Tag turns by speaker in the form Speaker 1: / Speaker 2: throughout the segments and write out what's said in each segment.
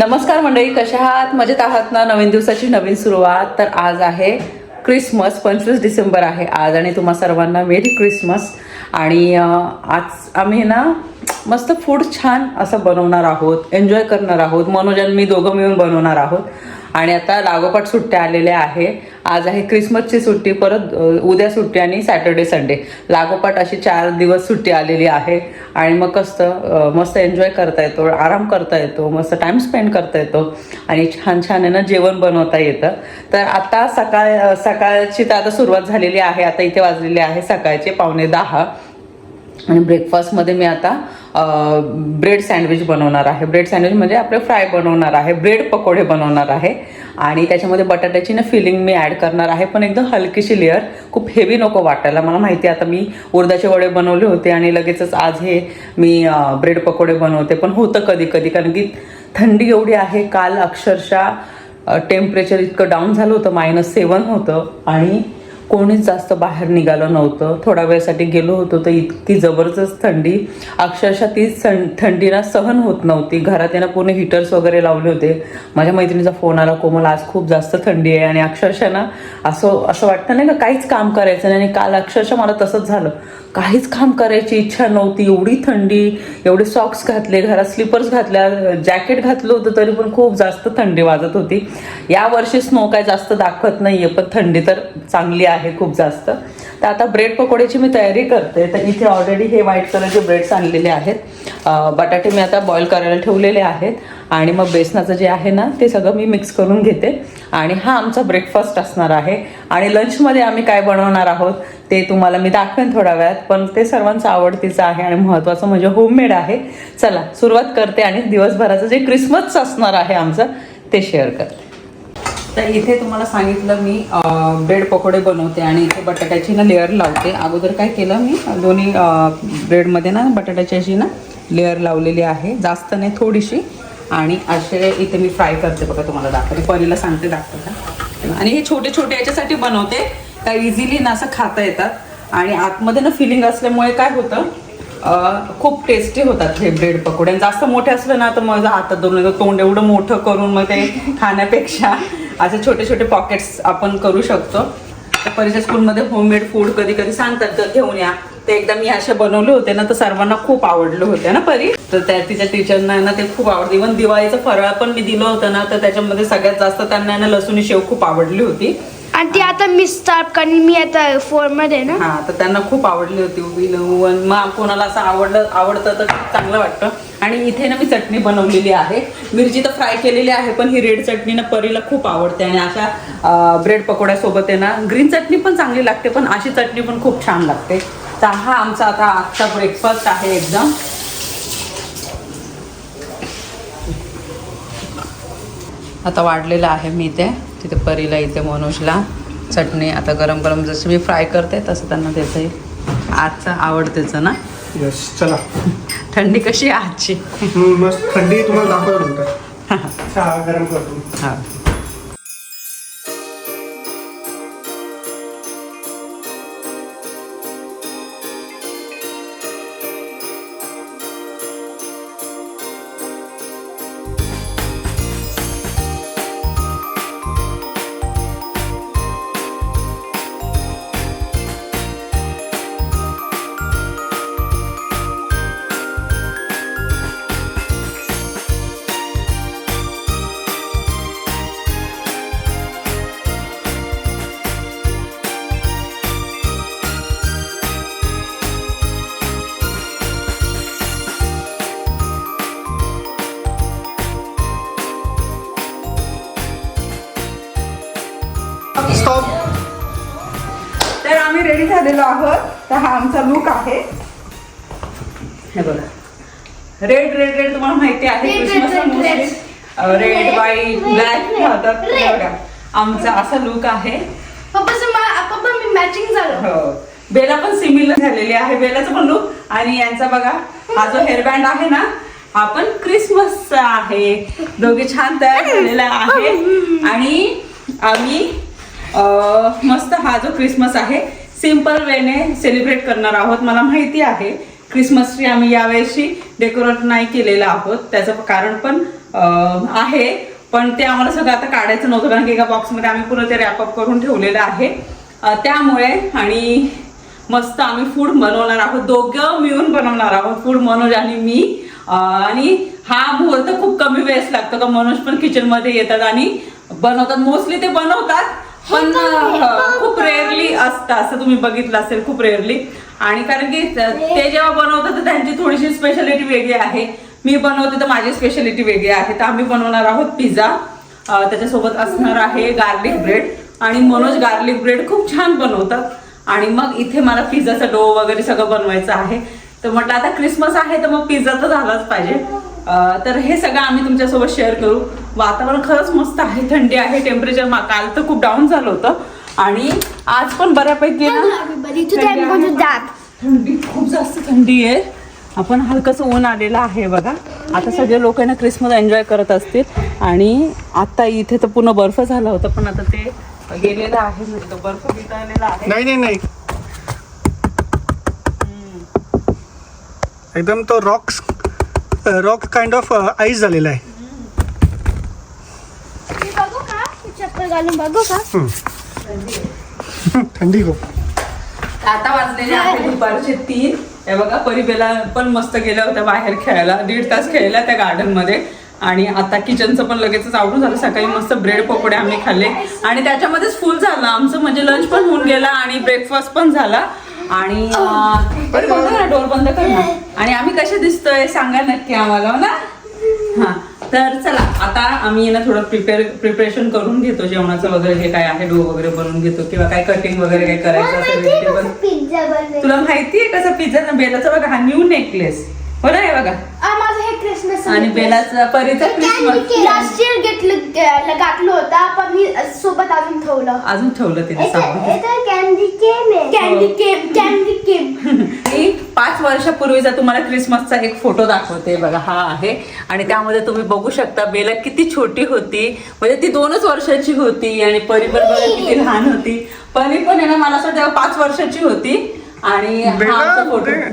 Speaker 1: नमस्कार मंडळी कशा आहात? मजेत आहात ना? नवीन दिवसाची नवीन सुरुवात. तर आज आहे क्रिसमस पंचवीस डिसेंबर आहे आज आणि तुम्हा सर्वांना मेरी क्रिसमस. आणि आज आम्ही ना मस्त फूड छान असं बनवणार आहोत एन्जॉय करणार आहोत. मनोज आणि मी दोघं मिळून बनवणार आहोत. आणि आता लागोपाठ सुट्ट्या आलेल्या आहे. आज आहे क्रिसमसची सुट्टी परत उद्या सुट्टी आणि सॅटर्डे संडे. लागोपाठ अशी चार दिवस सुट्टी आलेली आहे. आणि मग कसं मस्त एन्जॉय करता येतो आराम करता येतो मस्त टाइम स्पेंड करता येतो. आणि छान छान आहे ना जेवण बनवता येतं. तर आता सकाळ सकाळची तर आता सुरुवात झालेली आहे आता इथे वाजलेली आहे सकाळचे पावणे दहा. आणि ब्रेकफास्टमध्ये मी आता ब्रेड सँडविच बनवणार आहे. ब्रेड सँडविच म्हणजे आपले फ्राय बनवणार आहे ब्रेड पकोडे बनवणार आहे. आणि त्याच्यामध्ये बटाट्याची ना फिलिंग मी ॲड करणार आहे. पण एकदम हलकीशी लेअर खूप हेवी नको वाटायला. मला माहिती आहे आता मी उर्दाचे वडे बनवले होते आणि लगेचच आज हे मी ब्रेड पकोडे बनवते. पण होतं कधी कधी कारण की थंडी एवढी आहे काल अक्षरशः टेम्परेचर इतकं डाऊन झालं होतं मायनस सेवन होतं. आणि कोणीच जास्त बाहेर निघालं नव्हतं. थोड्या वेळासाठी गेलो होतो तर इतकी जबरदस्त थंडी. अक्षरशः ती सं सहन होत नव्हती. घरात येणं पूर्ण हिटर्स वगैरे लावले होते. माझ्या मैत्रिणीचा फोन आला कोमल आज खूप जास्त थंडी आहे. आणि अक्षरशः ना असं असं वाटतं नाही का काहीच काम करायचं नाही. आणि काल अक्षरशः मला तसंच झालं. काहीच काम करायची इच्छा नव्हती. एवढी थंडी एवढे सॉक्स घातले घरात स्लिपर्स घातल्या जॅकेट घातलं होतं तरी पण खूप जास्त थंडी वाजत होती. या वर्षी स्नो काय जास्त दाखवत नाहीये पण थंडी तर चांगली आहे. खूप जास्त. तर आता ब्रेड पकोड्याची मी तयारी करते. तर इथे ऑलरेडी हे व्हाईट कलरचे ब्रेड्स आणलेले आहेत. बटाटे मी आता बॉईल करायला ठेवलेले आहेत. आणि मग बेसनाचं जे आहे ना ते सगळं मी मिक्स करून घेते. आणि हा आमचा ब्रेकफास्ट असणार आहे. आणि लंचमध्ये आम्ही काय बनवणार आहोत ते तुम्हाला मी दाखवेन थोड्या वेळात. पण ते सर्वांचं आवडतीचं आहे आणि महत्त्वाचं म्हणजे होममेड आहे. चला सुरुवात करते आणि दिवसभराचं जे क्रिसमसचं असणार आहे आमचं ते शेअर करते. तर इथे तुम्हाला सांगितलं मी ब्रेड पकोडे बनवते आणि इथे बटाट्याची ना लेअर लावते. अगोदर काय केलं मी दोन्ही ब्रेडमध्ये ना बटाट्याची अशी ना लेअर लावलेली आहे. जास्त नाही थोडीशी. आणि असे इथे मी फ्राय करते बघा तुम्हाला दाखवते. पनीला सांगते दाखवता. आणि हे छोटे छोटे याच्यासाठी बनवते. का इझिली ना असं खाता येतात. आणि आतमध्ये ना फिलिंग असल्यामुळे काय होतं खूप टेस्टी होतात हे ब्रेड पकोडे. आणि जास्त मोठे असले ना तर मग हातात येतं तोंड एवढं मोठं करून मग ते खाण्यापेक्षा असे छोटे छोटे पॉकेट्स आपण करू शकतो. परीच्या स्कूलमध्ये होममेड फूड कधी कधी सांगतात तर घेऊन या. ते एकदा मी असे बनवले होते ना तर सर्वांना खूप आवडले होते. ना परी? तर त्या तिच्या टीचरना ना ते खूप आवडते. इव्हन दिवाळीचं फराळ पण मी दिलं होतं ना तर त्याच्यामध्ये सगळ्यात जास्त त्यांना ना लसूणी शेव खूप आवडली होती.
Speaker 2: आणि ती आता मी स्टार्ट कारण मी आता फोरमध्ये ना.
Speaker 1: हा तर त्यांना खूप आवडली होती उभी वन मग कोणाला असं आवडलं आवडतं तर चांगलं वाटतं. आणि इथे ना मी चटणी बनवलेली आहे. मिरची तर फ्राय केलेली आहे पण ही रेड चटणी ना परीला खूप आवडते. आणि अशा ब्रेड पकोड्यासोबत आहे ना ग्रीन चटणी पण चांगली लागते पण अशी चटणी पण खूप छान लागते. तर हा आमचा आता आजचा ब्रेकफास्ट आहे एकदम. आता वाढलेलं आहे मी इथे. तिथे परीला इथे मनोजला चटणी आता गरम गरम जसं मी फ्राय करते तसं त्यांना देते. आजचं आवडतेचं ना?
Speaker 3: यस चला.
Speaker 1: थंडी कशी आहे आजची?
Speaker 3: मस्त. थंडी तुम्हाला दाखवत. गरम करतो.
Speaker 1: हा. तर हा आमचा लुक आहे. हे बघा. रेड रेड रेड तुम्हाला माहिती आहे.
Speaker 2: Red.
Speaker 1: रेड व्हाईट ब्लॅक बघा. आमचा असा लुक आहे.
Speaker 2: पप्पा मी मॅचिंग झालं.
Speaker 1: हो. बेला पण सिमिलर झालेली आहे बेलाचं पण लुक आणि यांचा बघा हा जो हेअरबँड आहे ना हा पण क्रिसमसचा आहे. दोघे छान तयार झालेला आहे. आणि आम्ही मस्त हा जो क्रिसमस आहे सिंपल वेने सेलिब्रेट करणार आहोत. मला माहिती आहे क्रिसमस ट्री आम्ही यावेळेशी डेकोरेट नाही केलेला आहोत. त्याचं कारण पण आहे. पण ते आम्हाला सगळं आता काढायचं नव्हतं कारण की एका बॉक्समध्ये आम्ही पूर्ण ते रॅपअप करून ठेवलेलं आहे. त्यामुळे आणि मस्त आम्ही फूड बनवणार आहोत. दोघं मिळून बनवणार आहोत फूड मनोज आणि मी. आणि हा मुहूर्त खूप कमी वेळेस लागतो का मनोज पण किचनमध्ये येतात आणि बनवतात. मोस्टली ते बनवतात पण खूप रेअरली असतं असं तुम्ही बघितलं असेल खूप रेअरली आणि कारण की त- जेव्हा बनवतात तर त्यांची थोडीशी स्पेशालिटी वेगळी आहे. मी बनवते तर माझी स्पेशालिटी वेगळी आहे. तर आम्ही बनवणार आहोत पिझ्झा त्याच्यासोबत असणार आहे गार्लिक ब्रेड आणि मनोज गार्लिक ब्रेड खूप छान बनवतात. आणि मग इथे मला पिझ्झाचा डो वगैरे सगळं बनवायचं आहे. तर म्हटलं आता क्रिसमस आहे तर मग पिझ्झा तर झालाच पाहिजे. तर हे सगळं आम्ही तुमच्यासोबत शेअर करू. वातावरण खरंच मस्त आहे थंडी आहे टेम्परेचर काल तर खूप डाऊन झालं होतं. आणि आज पण बऱ्यापैकी. थंडी खूप जास्त थंडी आहे. आपण हलकस ऊन आलेलं आहे बघा. आता सगळे लोक ना क्रिसमस एन्जॉय करत असतील. आणि आता इथे तर पूर्ण बर्फ झाला होता पण आता ते गेलेलं आहे म्हटलं बर्फ वितळलेला आहे.
Speaker 3: नाही नाही नाही. एकदम तो rocks rock kind of ice झालेला आहे.
Speaker 2: मी बघू का? मी चप्पल घालून बघू का?
Speaker 3: थंडी खूप.
Speaker 1: आता वाजलेले आहे दुपारचे तीन. हे बघा परिबेला पण मस्त गेल्या होत्या बाहेर खेळायला. दीड तास खेळल्या त्या गार्डनमध्ये आणि आता किचनचं पण लगेचच आवडून झालं. सकाळी मस्त ब्रेड पकोडे आम्ही खाल्ले. आणि त्याच्यामध्येच फुल झालं. आमचं म्हणजे लंच पण होऊन गेला आणि ब्रेकफास्ट पण झाला. आणि बरं डोर बंद कर ना. आणि आम्ही कसे दिसतोय सांगा नक्की आम्हाला हो ना? हा तर चला आता आम्ही ना थोडं प्रिपेअर प्रिपरेशन करून घेतो जेवणाचं वगैरे जे काय आहे डो वगैरे बनवून घेतो किंवा काय कटिंग वगैरे काय करायचं असेल तुला माहितीये कसा पिझ्झा ना बेलाचा बघा हा न्यू नेकलेस हो ना हे बघा.
Speaker 2: माझं हे क्रिसमस
Speaker 1: आणि बेलाचा परीचा क्रिसमस
Speaker 2: लास्ट इयर घेतलं होता पण मी सोबत अजून ठेवलं.
Speaker 1: अजून ठेवलं तिने सावलीत.
Speaker 2: Candy came candy came candy came
Speaker 1: मी पाच वर्षापूर्वीचा तुम्हाला क्रिसमसचा एक फोटो दाखवते बघा हा आहे. आणि त्यामध्ये तुम्ही बघू शकता बेला किती छोटी होती. म्हणजे ती दोनच वर्षाची होती आणि परी पण बघा किती लहान होती. परी पण आहे ना मला असं तेव्हा पाच वर्षाची होती. आणि हा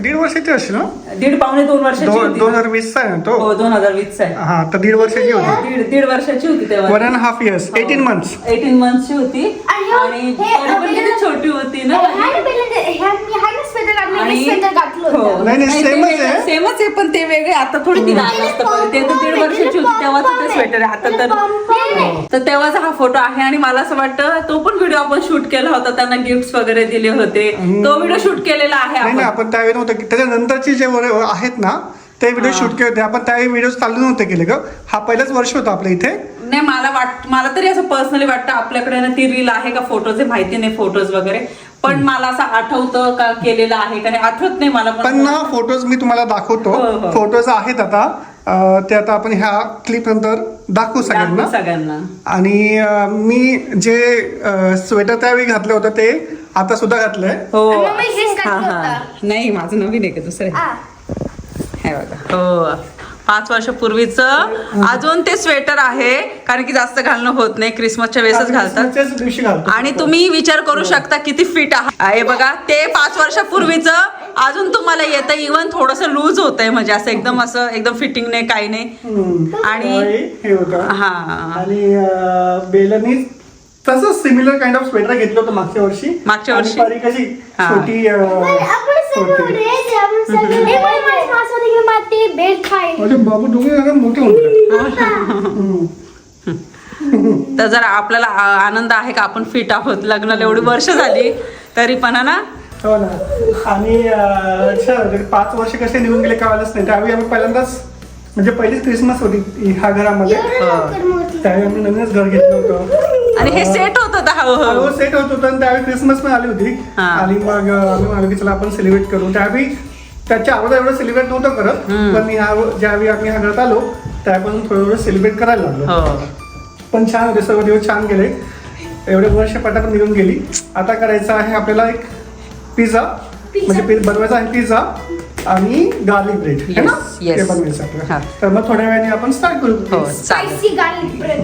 Speaker 3: दीड वर्षाची असेल ना
Speaker 1: दीड पावणे दोन वर्षाची
Speaker 3: दोन
Speaker 1: होती.
Speaker 3: दोन हजार वीसचा आहे ना तो?
Speaker 1: हो दोन हजार वीसचा आहे.
Speaker 3: हा तर दीड वर्षाची होती.
Speaker 1: दीड दीड वर्षाची होती तेव्हा.
Speaker 3: One and half years eighteen months
Speaker 1: eighteen मंथची होती.
Speaker 2: आणि हो,
Speaker 1: आणि
Speaker 2: हे
Speaker 1: पण किती छोटी होती ना.
Speaker 2: होतं
Speaker 3: नाही, नाही, same च आहे.
Speaker 1: सेमच आहे पण ते वेगळे. आता थोडी ती लहान असतं परी. ते तर दीड वर्षाची होती तेव्हाच ते स्वेटर आहे. आता तर हो. तर तेव्हाचा हा फोटो आहे आणि मला असं वाटतं तो पण व्हिडिओ आपण शूट केला होता त्यांना गिफ्ट वगैरे दिले होते. तो व्हिडिओ शूट केलेला आहे
Speaker 3: नाही नाही
Speaker 1: आपण.
Speaker 3: आपण त्यावेळी नव्हतं की त्याच्यानंतरचे जे आहेत ना ते व्हिडिओ शूट केले होते. आपण त्यावेळी व्हिडिओ चालू नव्हते केले ग. हा पहिलाच वर्ष होता आपल्या इथे.
Speaker 1: नाही मला वाट मला तरी असं पर्सनली वाटतं आपल्याकडे ना ती रील आहे का फोटोज माहिती नाही फोटोज वगैरे. पण मला असं आठवतं का केलेलं आहे का आठवत नाही मला
Speaker 3: पण. ना फोटोज मी तुम्हाला दाखवतो.
Speaker 1: हो, हो.
Speaker 3: फोटोज आहेत आता. ते आता आपण ह्या क्लिप नंतर दाखवू सगळ्यांना.
Speaker 1: सगळ्यांना.
Speaker 3: आणि मी जे स्वेटर त्यावेळी घातलं होतं ते आता सुद्धा घातलंय.
Speaker 1: हो. हा हा. नाही माझं नवीन आहे का दुसरं. हे बघा. हो. पाच वर्षापूर्वीच. अजून ते स्वेटर आहे कारण की जास्त घालणं होत नाही क्रिसमसच्या वेळेसच घालतात
Speaker 3: क्रिसमसच्याच दिवशी घालतो.
Speaker 1: आणि तुम्ही विचार करू शकता किती फिट आहात. हे. बघा ते पाच वर्षापूर्वीच अजून तुम्हाला येतं इवन थोडस लूज होत आहे म्हणजे असं एकदम असं एकदम फिटिंग नाही काही नाही. आणि-
Speaker 3: हे
Speaker 1: हा.
Speaker 3: आणि तसंच सिमिलर काइंड ऑफ स्वेटर घेतलं होतं मागच्या वर्षी.
Speaker 1: मागच्या वर्षी?
Speaker 3: कशी
Speaker 1: हा.
Speaker 3: छोटी
Speaker 1: तर जर आपल्याला आ- आनंद आहे का आपण फिट आहोत? लग्नाला एवढी वर्ष झाली तरी पण हा ना?
Speaker 3: हो ना. आणि पाच वर्ष कसे निघून गेले कळालंच नाही. त्यावेळी आम्ही पहिल्यांदाच म्हणजे पहिलीच क्रिसमस होती ह्या घरामध्ये. त्यावेळी आम्ही नवीनच घर घेतलं होतं.
Speaker 1: आणि हे सेट होत होतं हळूहळू
Speaker 3: हो. सेट होत होतं. आणि त्यावेळी क्रिसमस पण आली होती.
Speaker 1: हा.
Speaker 3: आणि मग आम्ही म्हणालो की चला आपण सेलिब्रेट करू. त्यावेळी त्याच्या अगोदर एवढं सेलिब्रेट नव्हतं करत. पण मी ह्या ज्यावेळी आम्ही ह्या घरात आलो त्यापासून थोडं थोडं सेलिब्रेट करायला लागलो.
Speaker 1: हो.
Speaker 3: पण छान होते सर्व दिवस छान गेले. एवढे वर्ष पटापट निघून गेली. आता करायचं आहे आपल्याला एक पिझ्झा म्हणजे पि- बनवायचा आहे पिझ्झा आणि गार्लिक ब्रेड है
Speaker 1: Yes,
Speaker 3: बनवायचं आपल्याला.
Speaker 1: हा.
Speaker 3: तर मग थोड्या वेळाने आपण स्टार्ट करू.
Speaker 1: हो चालेल.
Speaker 2: स्पायसी गार्लिक ब्रेड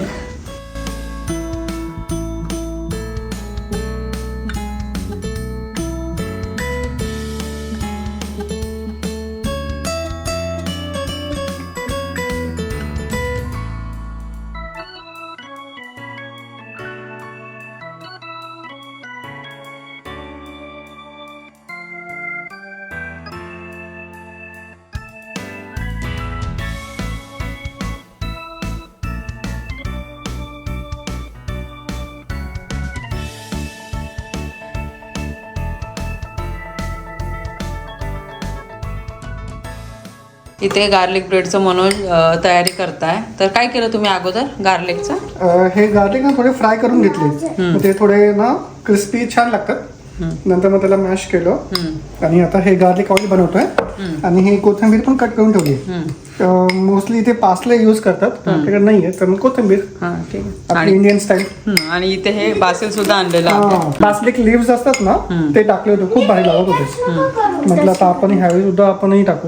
Speaker 1: इथे गार्लिक ब्रेडचं मनोज तयारी करताय. तर काय केलं तुम्ही अगोदर गार्लिकचं
Speaker 3: हे गार्लिक ना थोडे फ्राय करून घेतले. ते थोडे ना क्रिस्पी छान लागतात. नंतर मग त्याला मॅश केलं. आणि आता हे गार्लिक ऑइल बनवतोय. आणि हे कोथिंबीर पण कट करून ठेवली. मोस्टली इथे पासले यूज करतात. आपल्याकडे नाहीये तर मग कोथिंबीर.
Speaker 1: हां आहे.
Speaker 3: आपली इंडियन स्टाईल
Speaker 1: आणि इथे हे बासिल सुद्धा आणलेलं आहे.
Speaker 3: पासलिक लिव्स असतात ना ते टाकले होते खूप भारी लागत होते. म्हटलं आता आपण ह्यावेळी सुद्धा आपणही टाकू.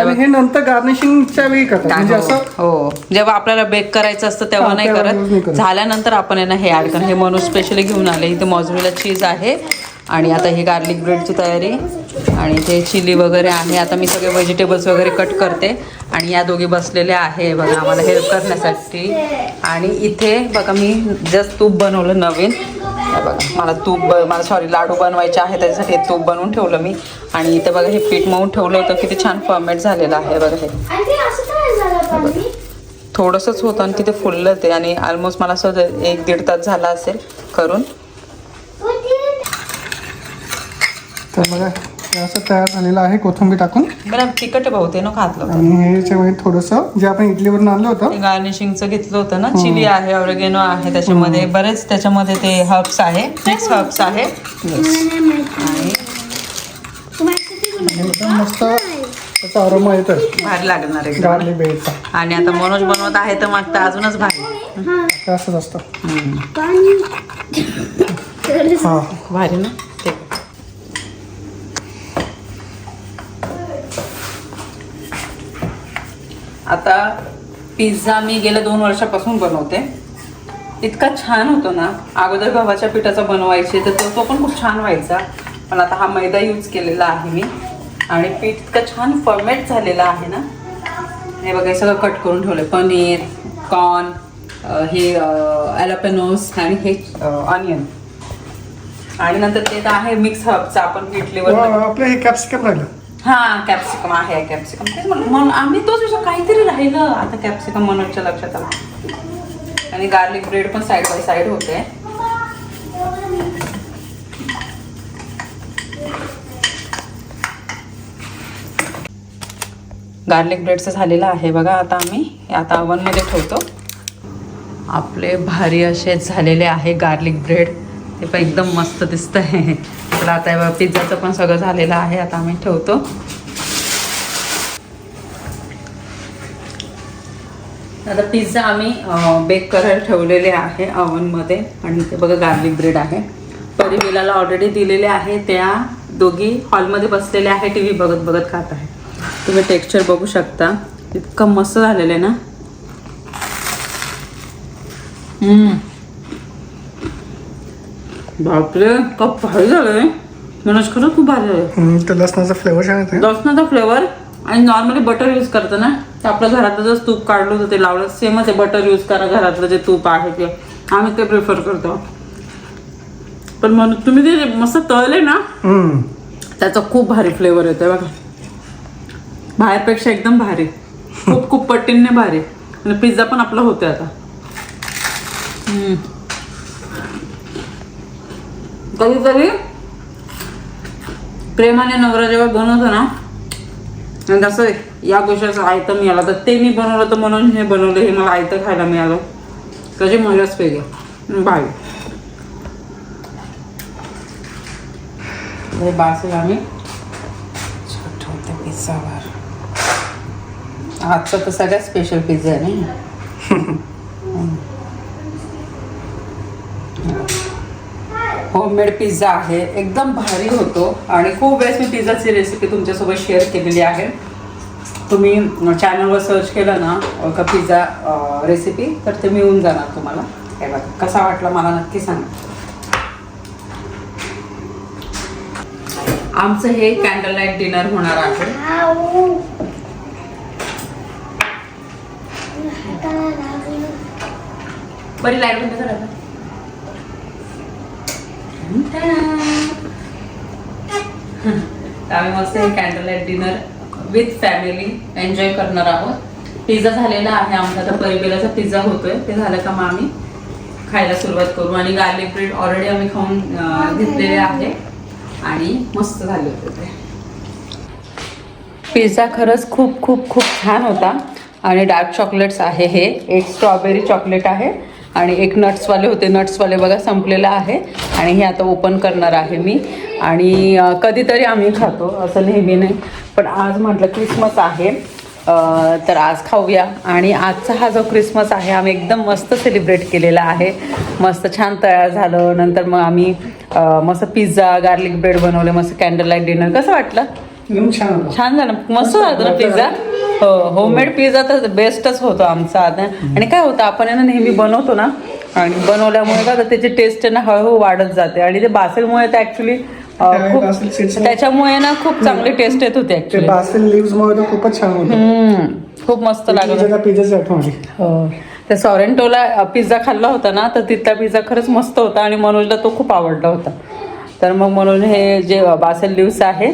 Speaker 3: आणि हे नंतर गार्निशिंगच्या वेळी करतात म्हणजे असं
Speaker 1: हो जेव्हा आपल्याला बेक करायचं असतं तेव्हा नाही
Speaker 3: नाही
Speaker 1: करत. झाल्यानंतर आपण यांना हे ऍड करणं हे म्हणून स्पेशली घेऊन आले. इथे मॉझरेला चीज आहे. आणि आता ही गार्लिक ब्रेडची तयारी. आणि ते चिली वगैरे आहे. आता मी सगळे व्हेजिटेबल्स वगैरे कट करते. आणि या दोघी बसलेल्या आहे. बघा आम्हाला हेल्प करण्यासाठी. आणि इथे बघा मी जस्ट तूप बनवलं नवीन. हे बघा मला तूप ब- मला सॉरी लाडू बनवायचे आहे त्याच्यासाठी हे तूप बनवून ठेवलं मी. आणि इथे बघा हे पीठ मळून ठेवलं होतं किती छान फॉर्मेट झालेलं आहे. बघा हे. थोडंसंच होतं आणि तिथे फुललं ते. आणि ऑलमोस्ट मला असं एक दीड तास झाला असेल करून.
Speaker 3: तर बघा हे असं तयार झालेलं आहे कोथिंबीर टाकून.
Speaker 1: बरं तिखट आहे भाऊ ते नको घातलं
Speaker 3: आणि हे याच्यामध्ये थोडंसं जे आपण इडलीवरून आणलं होतं.
Speaker 1: ते गार्निशिंगचं घेतलं होतं ना चिली आहे ऑर्गेनो आहे त्याच्यामध्ये बरेच त्याच्यामध्ये ते हर्ब्स आहे मिक्स हर्ब्स आहे. आणि
Speaker 3: एकदम मस्त त्याचा अरोमा येतोय.
Speaker 1: भारी लागणार एकदम.
Speaker 3: गार्लिक बेडचा.
Speaker 1: आणि आता मनोज बनवत आहे तर मग तर अजूनच भारी.
Speaker 3: ते असंच असतं. हा.
Speaker 1: भारी ना ते आता पिझ्झा मी गेल्या दोन वर्षापासून बनवते. इतका छान होतो ना. अगोदर गव्हाच्या पिठाचा बनवायचे तर तो तो पण खूप छान व्हायचा. पण आता हा मैदा यूज केलेला आहे मी. आणि पीठ इतकं छान फॉर्मेट झालेलं आहे ना. हे बघा सगळं कट करून ठेवलं पनीर कॉर्न हे ॲलापेनोस आणि हे ऑनियन आणि नंतर ते तर आहे मिक्स हबचं. आपण इडलीवर
Speaker 3: वा, आपलं हे कॅप्सिकम राहिलं
Speaker 1: हा कॅप्सिकम आहे कॅप्सिकम तेच म्हणलं म्हणून आम्ही तोच विषय काहीतरी राहिलं. आता कॅप्सिकम मनोजच्या लक्षात आलं. आणि गार्लिक ब्रेड पण साईड बाय साईड होते. गार्लिक ब्रेडचं झालेलं आहे बघा आता आम्ही. आता ओव्हनमध्ये ठेवतो. आपले भारी असे झालेले आहे गार्लिक ब्रेड ते पण एकदम मस्त दिसतं आहे आपलं आता पिझ्झाचं पण सगळं झालेलं आहे आता आम्ही ठेवतो. आता पिझ्झा आम्ही बेक करायला ठेवलेले आहे ओव्हनमध्ये आणि ते बघा गार्लिक ब्रेड आहे. परिमिलाला ऑलरेडी दिलेले आहे त्या दोघी हॉलमध्ये बसलेल्या आहे टी व्ही बघत बघत खात आहे. तुम्ही टेक्स्चर बघू शकता. इतकं मस्त झालेलं आहे ना? हम्म. बापरे कप भारी झालंय. मनोज खरंच खूप भारी झालं
Speaker 3: हम्म, ते लसणाचा फ्लेवर छान येते
Speaker 1: लसणाचा फ्लेवर आणि नॉर्मली बटर यूज करतो ना तर आपलं घरातलं जर तूप काढलं होतं ते लावलं सेमच आहे बटर यूज करा घरातलं जे तूप आहे ते. आम्ही ते प्रिफर करतो. पण मग तुम्ही ते मस्त तळले ना
Speaker 3: हम्म.
Speaker 1: त्याचा खूप भारी फ्लेवर येतोय बघा. बाहेरपेक्षा एकदम भारी. खूप खूप पट्टीने भारी. आणि पिझ्झा पण आपला होतोय आता. हम्म. कधीतरी प्रेमाने नवरा जेव्हा बनवतो ना आणि जसं या गोष्टीचं आयतं मिळालं तर ते मी बनवलं तर म्हणून हे बनवलं हे मला आयतं खायला मिळालं. त्याची मजाच वेगळी. बाय. हे बासेल आम्ही ठेवते पिझ्झावर. आजचा तर सगळ्यात स्पेशल पिझ्झा आहे नाही होममेड पिझ्झा आहे. एकदम भारी होतो. आणि खूप वेळेस मी पिझ्झाची रेसिपी तुमच्यासोबत शेअर केलेली आहे. तुम्ही चॅनलवर सर्च केलं ना का पिझ्झा रेसिपी तर ते मिळून जाणार तुम्हाला. हे बघा कसा वाटला मला नक्की सांगा. आमचं हे कॅन्डल लाइट डिनर होणार आहे. बरी लाइट बंद करा आम्ही मस्त हे candle light dinner with family enjoy करणार आहोत. पिझ्झा झालेला आहे आमचा आता परिबेलाचा पिझ्झा होतोय. ते झालं का मग आम्ही खायला सुरुवात करू. आणि गार्लिक ब्रेड ऑलरेडी आम्ही खाऊन घेतलेले आहे. आणि मस्त झाले होते ते. पिझ्झा खरंच खूप खूप खूप छान होता. आणि डार्क चॉकलेट्स आहे हे. एक स्ट्रॉबेरी चॉकलेट आहे. आणि एक नट्सवाले होते. नट्सवाले बघा संपलेलं आहे. आणि हे आता ओपन करणार आहे मी. आणि कधीतरी आम्ही खातो असं नेहमी नाही. पण आज म्हटलं क्रिसमस आहे. तर आज खाऊया. आणि आजचा हा जो क्रिसमस आहे आम्ही एकदम मस्त सेलिब्रेट केलेला आहे. मस्त छान तयार झालं. नंतर मग आम्ही मस्त पिझ्झा गार्लिक ब्रेड बनवले मस्त कॅन्डल लाइट डिनर कसं वाटलं?
Speaker 3: छान.
Speaker 1: झालं. मस्त झालं ना पिझ्झा? हो होममेड पिझ्झा तर बेस्टच होतो आमचा आता. आणि काय होतं आपण आहे ना नेहमी बनवतो ना आणि बनवल्यामुळे काय होतं त्याची टेस्ट ना हळूहळू वाढत जाते. आणि ते बासेलमुळे तर ऍक्च्युली खूप
Speaker 3: मुळे-
Speaker 1: त्याच्यामुळे ना खूप चांगली टेस्ट येत होती ऍक्च्युली
Speaker 3: बासेल लिव्स मुळे खूपच छान होतं.
Speaker 1: खूप मस्त लागलं.
Speaker 3: पिझ्झाची आठवण
Speaker 1: त्या सॉरेंटोला पिझ्झा खाल्ला होता ना तर तिथला पिझ्झा खरंच मस्त होता. आणि मनोजला तो खूप आवडला होता. तर मग मनोज हे जे बासेल लिव्स आहे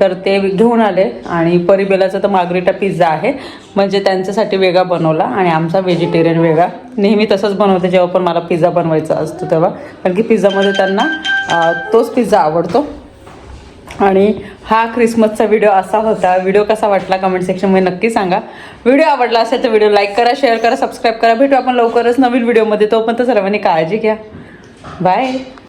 Speaker 1: तर ते घेऊन आले. आणि परिबेलाचा तर मागरिटा पिझ्झा आहे. म्हणजे त्यांच्यासाठी वेगळा बनवला आणि आमचा व्हेजिटेरियन वेगळा. नेहमी तसंच बनवते जेव्हा पण मला पिझ्झा बनवायचा असतो तेव्हा. कारण की पिझ्झामध्ये त्यांना तोच पिझ्झा आवडतो. आणि हा क्रिसमसचा व्हिडिओ असा होता. व्हिडिओ कसा वाटला कमेंट सेक्शनमध्ये नक्की सांगा. व्हिडिओ आवडला असेल तर व्हिडिओ लाईक करा शेअर करा सबस्क्राईब करा. भेटू आपण लवकरच नवीन व्हिडिओमध्ये तोपर्यंत सर्वांनी काळजी घ्या. बाय